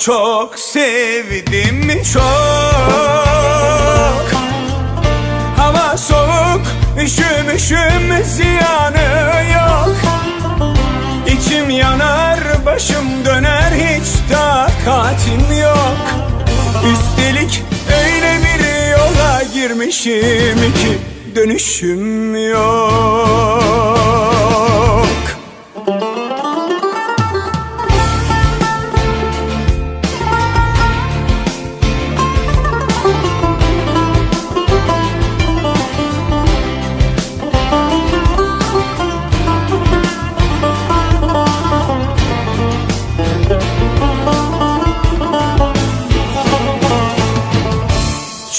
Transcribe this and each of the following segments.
çok sevdim çok. Hava soğuk üşümüşüm ziyanı yok. İçim yanar başım döner hiç takatim yok. Üstelik öyle bir yola girmişim ki dönüşüm yok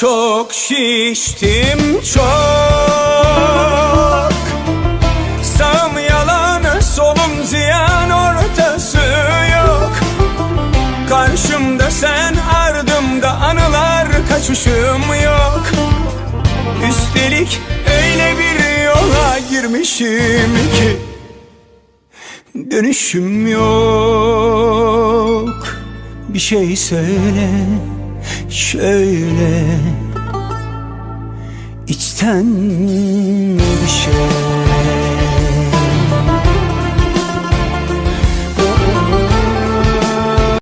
Çok şiştim çok. Sağım yalan solum ziyan ortası yok. Karşımda sen ardımda anılar kaçışım yok. Üstelik öyle bir yola girmişim ki Dönüşüm yok. Bir şey söyle şöyle içten bir şey